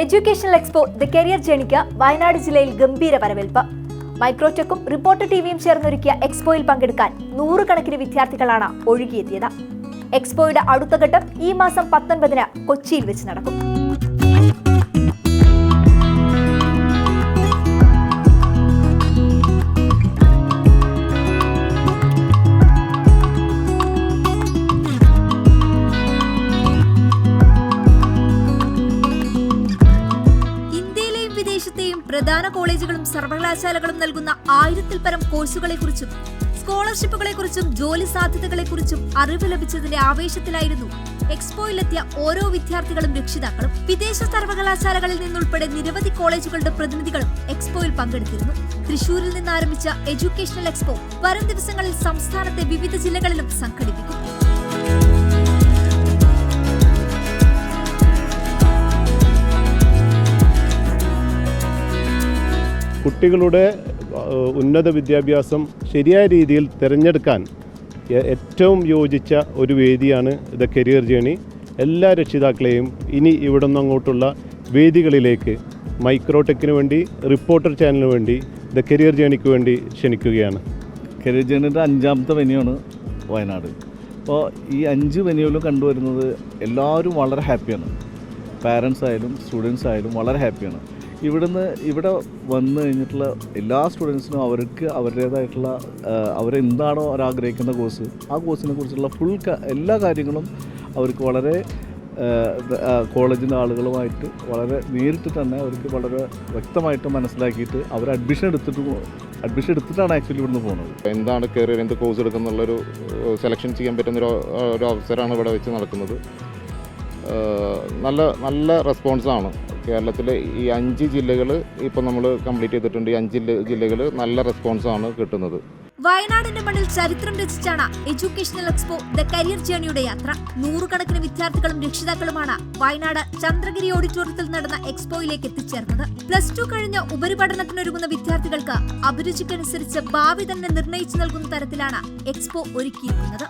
Educational expo the career ജേണിക്ക് വയനാട് ജില്ലയിൽ ഗംഭീര വരവേൽപ്പ്. മൈക്രോടെക്കും റിപ്പോർട്ടർ ടിവിയും ചേർന്നൊരുക്കിയ എക്സ്പോയിൽ പങ്കെടുക്കാൻ നൂറുകണക്കിന് വിദ്യാർത്ഥികളാണ് ഒഴുകിയെത്തിയത്. എക്സ്പോയുടെ അടുത്ത ഘട്ടം ഈ മാസം പത്തൊൻപതിന് കൊച്ചിയിൽ വെച്ച് നടക്കും. പ്രധാന കോളേജുകളും സർവകലാശാലകളും നൽകുന്ന ആയിരത്തിൽ പരം കോഴ്സുകളെക്കുറിച്ചും സ്കോളർഷിപ്പുകളെക്കുറിച്ചും ജോലി സാധ്യതകളെക്കുറിച്ചും അറിവ് ലഭിച്ചതിന്റെ ആവേശത്തിലായിരുന്നു എക്സ്പോയിലെത്തിയ ഓരോ വിദ്യാർത്ഥികളും രക്ഷിതാക്കളും. വിദേശ സർവകലാശാലകളിൽ നിന്നുൾപ്പെടെ നിരവധി കോളേജുകളുടെ പ്രതിനിധികളും എക്സ്പോയിൽ പങ്കെടുത്തിരുന്നു. തൃശൂരിൽ നിന്ന് ആരംഭിച്ച എഡ്യൂക്കേഷണൽ എക്സ്പോ വരും ദിവസങ്ങളിൽ സംസ്ഥാനത്തെ വിവിധ ജില്ലകളിലും സംഘടിപ്പിക്കും. കുട്ടികളുടെ ഉന്നത വിദ്യാഭ്യാസം ശരിയായ രീതിയിൽ തിരഞ്ഞെടുക്കാൻ ഏറ്റവും യോജിച്ച ഒരു വേദിയാണ് ദ കരിയർ ജേണി. എല്ലാ രക്ഷിതാക്കളെയും ഇനി ഇവിടെ അങ്ങോട്ടുള്ള വേദികളിലേക്ക് മൈക്രോടെക്കിന് വേണ്ടി റിപ്പോർട്ടർ ചാനലിന് വേണ്ടി ദ കരിയർ ജേണിക്ക് വേണ്ടി ക്ഷണിക്കുകയാണ്. കരിയർ ജേണിയുടെ അഞ്ചാമത്തെ വെന്യൂണ് വയനാട്. അപ്പോൾ ഈ അഞ്ച് വെന്യൂവിലും കണ്ടുവരുന്നത് എല്ലാവരും വളരെ ഹാപ്പിയാണ്. പാരൻസ് ആയാലും സ്റ്റുഡൻസ് ആയാലും വളരെ ഹാപ്പിയാണ്. ഇവിടുന്ന് ഇവിടെ വന്ന് കഴിഞ്ഞിട്ടുള്ള എല്ലാ സ്റ്റുഡൻസിനും അവർക്ക് അവരുടേതായിട്ടുള്ള അവരെന്താണോ അവരാഗ്രഹിക്കുന്ന കോഴ്സ് ആ കോഴ്സിനെ കുറിച്ചുള്ള ഫുൾ എല്ലാ കാര്യങ്ങളും അവർക്ക് വളരെ കോളേജിന്റെ ആളുകളുമായിട്ട് വളരെ നേരിട്ട് തന്നെ അവർക്ക് വളരെ വ്യക്തമായിട്ട് മനസ്സിലാക്കിയിട്ട് അവർ അഡ്മിഷൻ എടുത്തിട്ട് അഡ്മിഷൻ എടുത്തിട്ടാണ് ആക്ച്വലി ഇവിടുന്ന് പോകുന്നത്. എന്താണ് കയറിയത് എന്ത് കോഴ്സ് എടുക്കുന്നുള്ളൊരു സെലക്ഷൻ ചെയ്യാൻ പറ്റുന്നൊരു ഒരു അവസരമാണ് ഇവിടെ വെച്ച് നടക്കുന്നത്. നല്ല നല്ല റെസ്പോൺസാണ് കേരളത്തിലെ ഈ അഞ്ച് ജില്ലകൾ ഇപ്പോൾ നമ്മൾ കംപ്ലീറ്റ് ചെയ്തിട്ടുണ്ട്. ഈ അഞ്ച് ജില്ലകൾ നല്ല റെസ്പോൺസാണ് കിട്ടുന്നത്. വയനാടിന്റെ മണ്ണിൽ ചരിത്രം രചിച്ചാണ് എഡ്യൂക്കേഷണൽ എക്സ്പോ ദ കരിയർ ജേണിയുടെ യാത്ര. നൂറുകണക്കിന് വിദ്യാർത്ഥികളും രക്ഷിതാക്കളുമാണ് വയനാട് ചന്ദ്രഗിരി ഓഡിറ്റോറിയത്തിൽ നടന്ന എക്സ്പോയിലേക്ക് എത്തിച്ചേർന്നത്. പ്ലസ് ടു കഴിഞ്ഞ് ഉപരിപഠനത്തിനൊരുങ്ങുന്ന വിദ്യാർത്ഥികൾക്ക് അഭിരുചിക്കനുസരിച്ച് ഭാവി തന്നെ നിർണയിച്ചു നൽകുന്ന തരത്തിലാണ് എക്സ്പോ ഒരുക്കിയിരിക്കുന്നത്.